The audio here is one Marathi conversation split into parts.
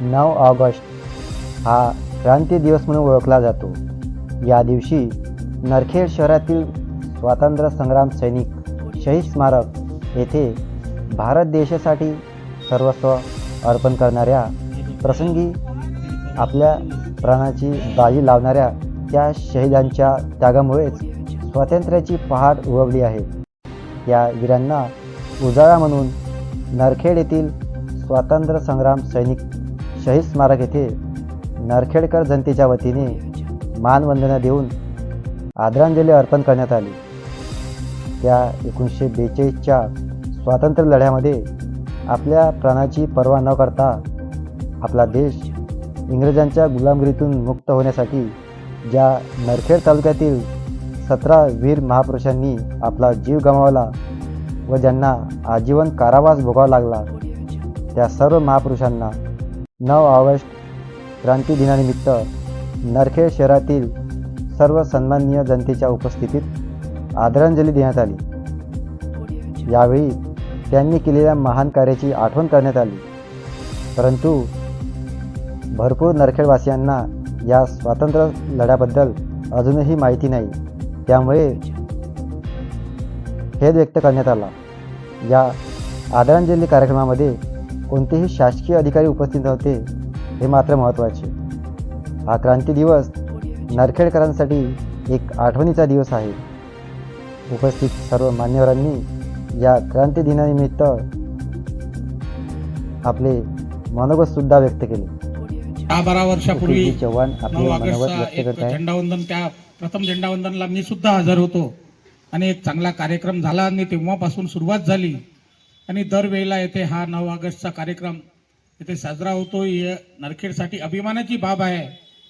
नऊ ऑगस्ट हा क्रांती दिवस म्हणून ओळखला जातो. या दिवशी नरखेड शहरातील स्वातंत्र्य संग्राम सैनिक शहीद स्मारक येथे भारत देशासाठी सर्वस्व अर्पण करणाऱ्या प्रसंगी आपल्या प्राणाची बाजी लावणाऱ्या त्या शहीदांच्या त्यागामुळेच स्वातंत्र्याची पहाट उगवली आहे. या वीरांना उजाळा म्हणून नरखेड येथील स्वातंत्र्य संग्राम सैनिक शहीद स्मारक येथे नरखेडकर जनतेच्या वतीने मानवंदना देऊन आदरांजली अर्पण करण्यात आली. त्या एकोणीसशे बेचाळीसच्या स्वातंत्र्य लढ्यामध्ये आपल्या प्राणाची पर्वा न करता आपला देश इंग्रजांच्या गुलामगिरीतून मुक्त होण्यासाठी ज्या नरखेड तालुक्यातील सतरा वीर महापुरुषांनी आपला जीव गमावला व ज्यांना आजीवन कारावास भोगावा लागला त्या सर्व महापुरुषांना नऊ ऑगस्ट क्रांती दिनानिमित्त नरखेड शहरातील सर्व सन्माननीय जनतेच्या उपस्थितीत आदरांजली देण्यात आली. यावेळी त्यांनी केलेल्या महान कार्याची आठवण करण्यात आली. परंतु भरपूर नरखेडवासियांना या स्वातंत्र्य लढ्याबद्दल अजूनही माहिती नाही. त्यामुळे खेद व्यक्त करण्यात आला. या आदरांजली कार्यक्रमामध्ये कोणतेही शासकीय अधिकारी उपस्थित नव्हते हे मात्र महत्त्वाचे. हा क्रांती दिवस नरखेडकरांसाठी एक आठवणीचा दिवस आहे. उपस्थित सर्व मान्यवरांनी या क्रांती दिनानिमित्त आपले मनोगतसुद्धा व्यक्त केले. दहा बारा वर्षापूर्वी चव्हाण आपले नऊ मनोगत ऑगस्टचा व्यक्त एक करत झेंडावंदन त्या प्रथम झेंडावंदनला मी सुद्धा हजर होतो. आणि एक चांगला कार्यक्रम झाला आणि तेव्हापासून सुरुवात झाली. आणि दरवेळेला येथे हा नऊ ऑगस्टचा कार्यक्रम येथे साजरा होतो ही नरखेडसाठी अभिमानाची बाब आहे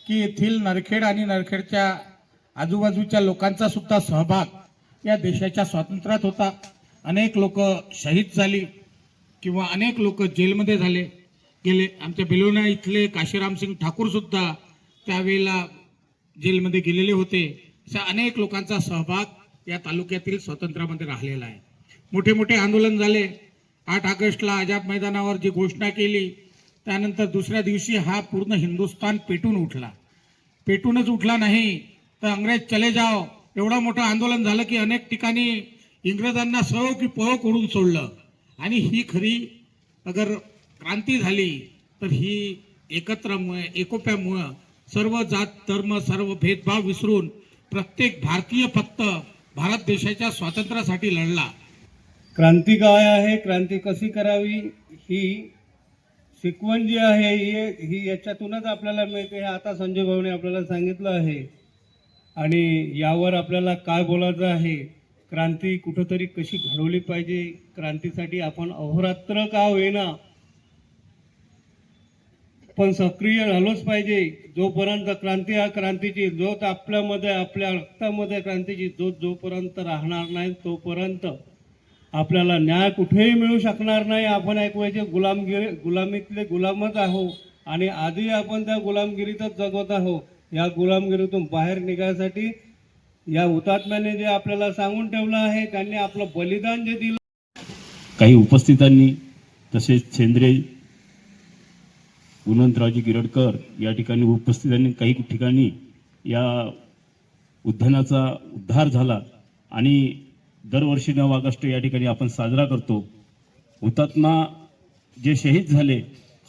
की येथील नरखेड आणि नरखेडच्या आजूबाजूच्या लोकांचा सुद्धा सहभाग या देशाच्या स्वातंत्र्यात होता. अनेक लोक शहीद झाली किंवा अनेक लोक जेलमध्ये झाले गेले. आमच्या बिलोना इथले काशीराम सिंग त्यावेळेला जेलमध्ये गेलेले होते. अशा अनेक लोकांचा सहभाग या तालुक्यातील स्वातंत्र्यामध्ये राहिलेला आहे. मोठे मोठे आंदोलन झाले. आठ ऑगस्टला आझाद मैदानावर जी घोषणा केली त्यानंतर दुसऱ्या दिवशी हा पूर्ण हिंदुस्थान पेटून उठला. पेटूनच उठला नाही तर अंग्रेज चले जाओ. एवढं मोठं आंदोलन झालं की अनेक ठिकाणी इंग्रजांना सव की पव करून सोडलं. आणि ही खरी अगर क्रांती झाली तर ही एकत्रमुळे एकोप्यामुळं सर्व जात धर्म सर्व भेदभाव विसरून प्रत्येक भारतीय फक्त भारत देशाच्या स्वातंत्र्यासाठी लढला. क्रांती काय आहे? क्रांती कशी करावी? ही शिकवण जी आहे ही ही याच्यातूनच आपल्याला मिळते. हे आता संजय भाऊने आपल्याला सांगितलं आहे. आणि यावर आपल्याला काय बोलायचं आहे? क्रांती कुठंतरी कशी घडवली पाहिजे? क्रांतीसाठी आपण अहोरात्र का होईना? पण सक्रिय झालोच पाहिजे. जोपर्यंत क्रांती हा क्रांतीची ज्योत आपल्यामध्ये आपल्या रक्तामध्ये क्रांतीची ज्योत जोपर्यंत राहणार नाही तोपर्यंत आपल्याला न्याय कुठेही मिळू शकणार नाही. आपण ऐकवायचे गुलामगिरी गुलामीतले गुलामच आहो. आणि आधी आपण त्या गुलामगिरीतच जगत आहो. या गुलामगिरीतून बाहेर निघायसाठी या हुतात्म्याने जे आपल्याला सांगून ठेवलं आहे त्यांनी आपलं बलिदान जे दिलं काही उपस्थितांनी तसेच सेंद्रिय गुणवंतरावजी गिरडकर या ठिकाणी उपस्थितांनी काही ठिकाणी या उद्यानाचा उद्धार झाला. आणि दरवर्षी नऊ ऑगस्ट या ठिकाणी आपण साजरा करतो. हुतात्मा जे शहीद झाले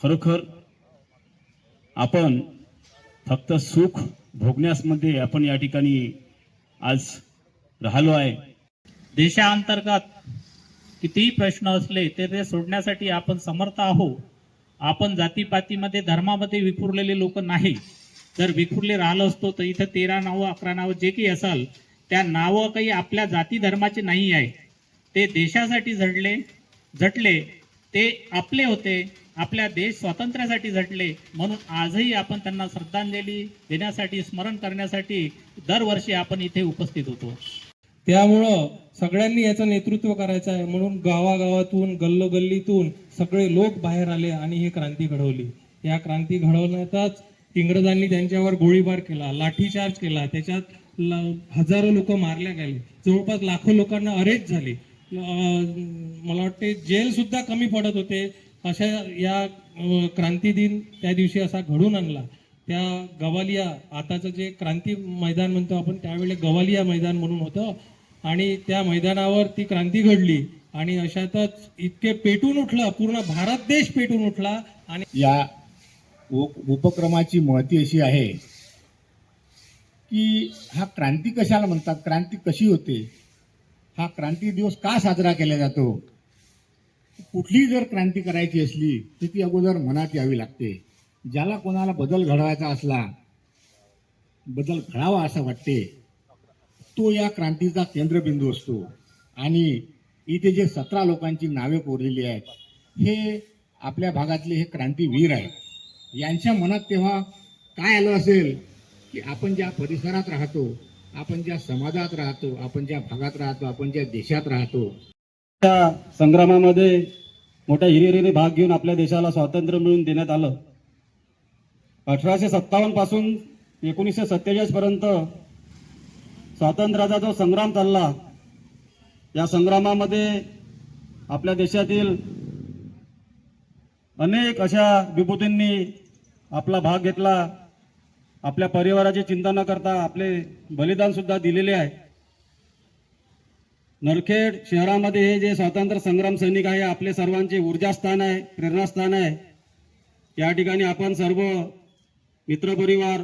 खरोखर आपण फक्त सुख भोगण्यासमध्ये आपण या ठिकाणी आज राहिलो आहे. देशांतर्गत कितीही प्रश्न असले ते ते सोडण्यासाठी आपण समर्थ आहोत आपण जातीपातीमध्ये धर्मामध्ये विखुरलेले लोक नाही. जर विखुरले राहिलो असतो तर इथं तेरा नावं अकरा नावं जे काही असाल त्या नावं काही आपल्या जाती धर्माचे नाही आहे. ते देशासाठी झडले झटले ते आपले होते आपल्या देश स्वातंत्र्यासाठी झटले म्हणून आजही आपण त्यांना श्रद्धांजली देण्यासाठी स्मरण करण्यासाठी दरवर्षी आपण इथे उपस्थित होतो. त्यामुळं सगळ्यांनी याचं नेतृत्व करायचं आहे. म्हणून गावागावातून गल्लोगल्लीतून सगळे लोक बाहेर आले आणि ही क्रांती घडवली. या क्रांती घडवण्यातच इंग्रजांनी त्यांच्यावर गोळीबार केला लाठीचार्ज केला. त्याच्यात हजारो लोक मारल्या गेले. जवळपास लाखो लोकांना अरेस्ट झाले. मला वाटते जेल सुद्धा कमी पडत होते. अशा या क्रांती दिन त्या दिवशी असा घडून आणला. त्या गवालिया आताचं जे क्रांती मैदान म्हणतो आपण त्यावेळेला गवालिया मैदान म्हणून होतं. आणि त्या मैदानावर ती क्रांती घडली. आणि अशातच इतके पेटून उठलं पूर्ण भारत देश पेटून उठला. आणि या उप- उपक्रमाची महती अशी आहे की हा क्रांती कशाला म्हणतात? क्रांती कशी होते? हा क्रांती दिवस का साजरा केला जातो? कुठली जर क्रांती करायची असली तर ती अगोदर मनात यावी लागते. ज्याला कोणाला बदल घडवायचा असला बदल घडावा असं वाटते तो या क्रांतीचा केंद्रबिंदू असतो. आणि इथे जे सतरा लोकांची नावे कोरलेली आहेत हे आपल्या भागातले हे क्रांतीवीर आहेत. यांच्या मनात तेव्हा काय आलं असेल? की आपण ज्या परिसरात राहतो आपण ज्या समाजात राहतो आपण ज्या भागात राहतो आपण ज्या देशात राहतो. त्या संग्रामामध्ये मोठ्या हिरिहिरीने भाग घेऊन आपल्या देशाला स्वातंत्र्य मिळवून देण्यात आलं. अठराशे सत्तावन्नपासून एकोणीसशे सत्तेचाळीस पर्यंत स्वातंत्र्याचा जो संग्राम चालला या संग्रामामध्ये आपल्या देशातील अनेक अशा विभूतींनी आपला भाग घेतला. आपल्या परिवाराची चिंता न करता आपले बलिदान सुद्धा दिलेले आहे. नरखेड शहरामध्ये हे जे स्वातंत्र्य संग्राम सैनिक आहे आपले सर्वांचे ऊर्जास्थान आहे प्रेरणास्थान आहे. या ठिकाणी आपण सर्व मित्रपरिवार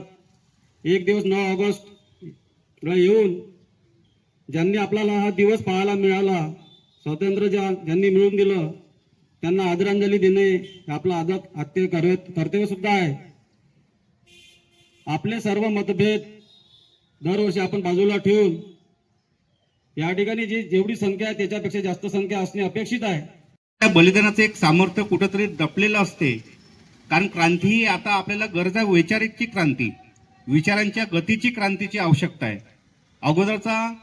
एक दिवस नऊ ऑगस्टला येऊन ज्यांनी आपल्याला हा दिवस पाहायला मिळाला स्वातंत्र्य ज्या ज्यांनी मिळून दिलं त्यांना आदरांजली देणे हे आपलं आद आत्य कर्तव्य कर्तव्यसुद्धा आहे. आपले सर्व मतभेद दरवर्षी आपण बाजूला ठेवून या ठिकाणी जी जेवढी संख्या आहे त्याच्यापेक्षा जास्त संख्या असणे अपेक्षित आहे. त्या बलिदानाचं एक सामर्थ्य कुठंतरी दपलेलं असते. कारण क्रांती ही आता आपल्याला गरज आहे वैचारिकची क्रांती. विचारांच्या गतीची क्रांतीची आवश्यकता आहे. अगोदरचा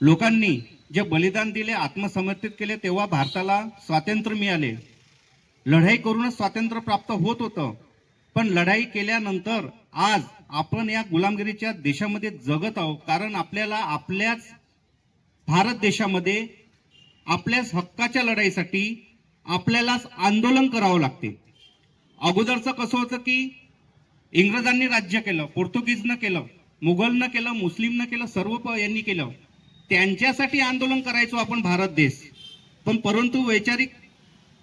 लोकांनी जे बलिदान दिले आत्मसमर्पित केले तेव्हा भारताला स्वातंत्र्य मिळाले. लढाई करूनच स्वातंत्र्य प्राप्त होत होतं. पण लढाई केल्यानंतर आज आपण या गुलामगिरीच्या देशामध्ये जगत आहोत. कारण आपल्याला आपल्याच भारत देशामध्ये आपल्याच हक्काच्या लढाईसाठी आपल्यालाच आंदोलन करावं लागते. अगोदरचं कसं होतं की इंग्रजांनी राज्य केलं पोर्तुगीजनं केलं मुघलनं केलं मुस्लिमनं केलं सर्व प- यांनी केलं. त्यांच्यासाठी आंदोलन करायचो आपण भारत देश. पण परंतु वैचारिक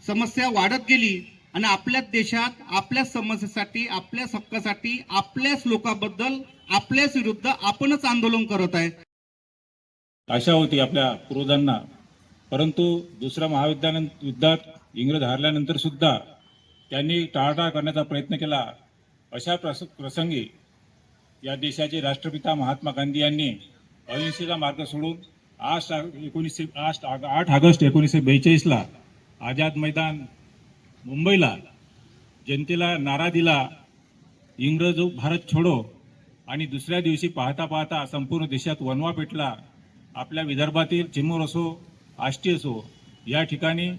समस्या वाढत गेली. आणि आपल्याच देशात आपल्याच समस्येसाठी आपल्याच हक्कासाठी आपल्याच लोकांबद्दल आपल्याच विरुद्ध आपणच आंदोलन करत आहे. आशा होती आपल्या पूर्वजांना. परंतु दुसऱ्या महायुद्धानं युद्धात इंग्रज हारल्यानंतर सुद्धा त्यांनी टाळाटाळ करण्याचा प्रयत्न केला. अशा प्रस प्रसंगी या देशाचे राष्ट्रपिता महात्मा गांधी यांनी अहिंसेचा मार्ग सोडून आठ एकोणीसशे आठ आठ ऑगस्ट एकोणीसशे बेचाळीसला आझाद मैदान मुंबईला जनतेला नारा दिला इंग्रज भारत छोडो आणि दुसऱ्या दिवशी पाहता पाहता संपूर्ण देशात वनवा पेटला आपल्या विदर्भातील चिमूर असो आष्टी असो या ठिकाणी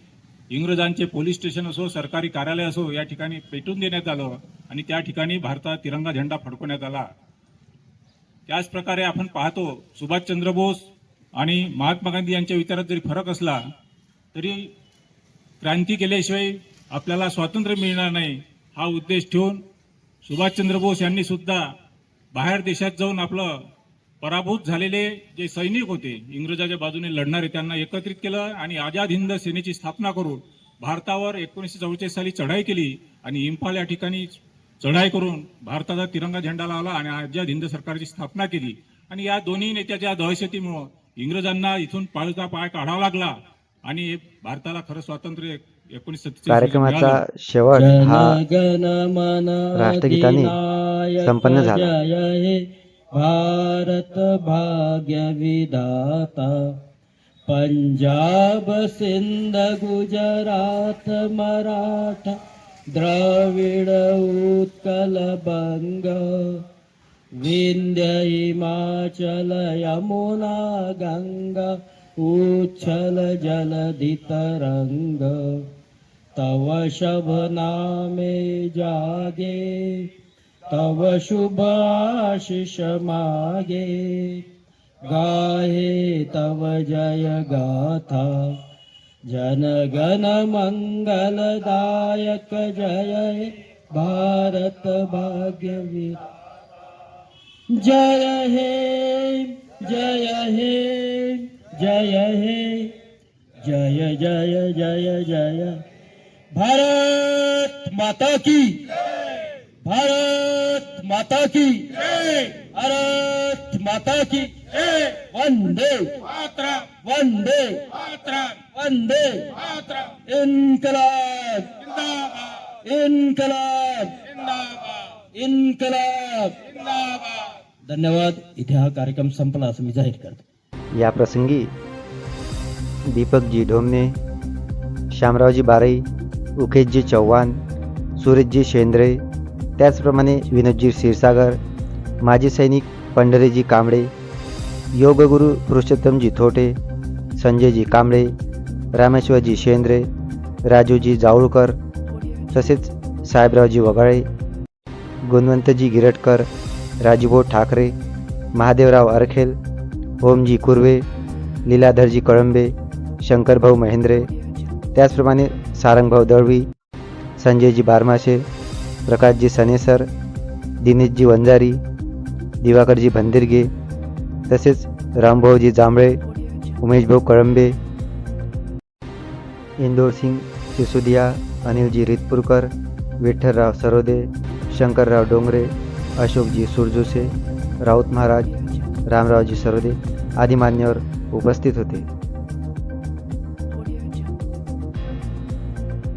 इंग्रजांचे पोलीस स्टेशन असो सरकारी कार्यालय असो या ठिकाणी पेटून देण्यात आलं आणि त्या ठिकाणी भारतात तिरंगा झेंडा फडकवण्यात आला. त्याचप्रकारे आपण पाहतो सुभाषचंद्र बोस आणि महात्मा गांधी यांच्या विचारात जरी फरक असला तरी क्रांती केल्याशिवाय आपल्याला स्वातंत्र्य मिळणार नाही हा उद्देश ठेवून सुभाषचंद्र बोस यांनी सुद्धा बाहेर देशात जाऊन आपलं पराभूत झालेले जे सैनिक होते इंग्रजाच्या बाजूने लढणारे त्यांना एकत्रित केलं आणि आझाद हिंद सेनेची स्थापना करून भारतावर एकोणीसशे चौवेचाळीस साली चढाई केली आणि इम्फाल या ठिकाणी चढाई करून भारताचा तिरंगा झेंडा लावला आणि आझाद हिंद सरकारची स्थापना केली. आणि या दोन्ही नेत्याच्या दहशतीमुळं इंग्रजांना इथून पाळता पाय काढावा लागला आणि भारताला खरं स्वातंत्र्य कार्यक्रमाचा शेवट हा राष्ट्रगीताने संपन्न झाला. जय हे भारत भाग्य विधाता पंजाब सिंध गुजरात मराठा द्रविड उत्कल बंग. विंध्य हिमाचल यमुना गंगा उच्छल जलधि तरंग तव शभ नामे जागे तव शुभ आशिष मागे। गाहे तव जय गाथा जन गण मंगलदायक जय हे भारत भाग्य जय हे जय हे जय हे जय जय जय जय भारत माता की। भारत माता की। भारत माता की। वंदे। वंदे। वंदे। इनकलाब। इनकलाब। इनकलाब। धन्यवाद इथे हा कार्यक्रम संपला असं मी जाहीर करतो. या प्रसंगी दीपकजी ढोमने श्यामरावजी बारई उकेशजी चव्हाण सुरेशजी शेंद्रे त्याचप्रमाणे विनोदजी क्षीरसागर माजी सैनिक पंढरीजी कांबळे योगगुरू पुरुषोत्तमजी थोटे संजयजी कांबळे रामेश्वरजी शेंद्रे राजूजी जावळकर तसेच साहेबरावजी वगाळे गुणवंतजी गिरटकर राजूभाऊ ठाकरे महादेवराव अरखेल ओमजी कुर्वे लीलाधरजी कळंबे शंकरभाऊ महेंद्रे त्याचप्रमाणे सारंगभाऊ दळवी संजयजी बारमाशे प्रकाशजी सनेसर दिनेशजी वंजारी दिवाकरजी भंदिरगे तसेच रामभाऊजी जांभळे उमेशभाऊ कळंबे इंदोरसिंग सिसोदिया अनिलजी रितपूरकर विठ्ठलराव सरोदे शंकरराव डोंगरे अशोकजी सुरजोसे राऊत महाराज रामरावजी सरोदे आदी मान्यवर उपस्थित होते.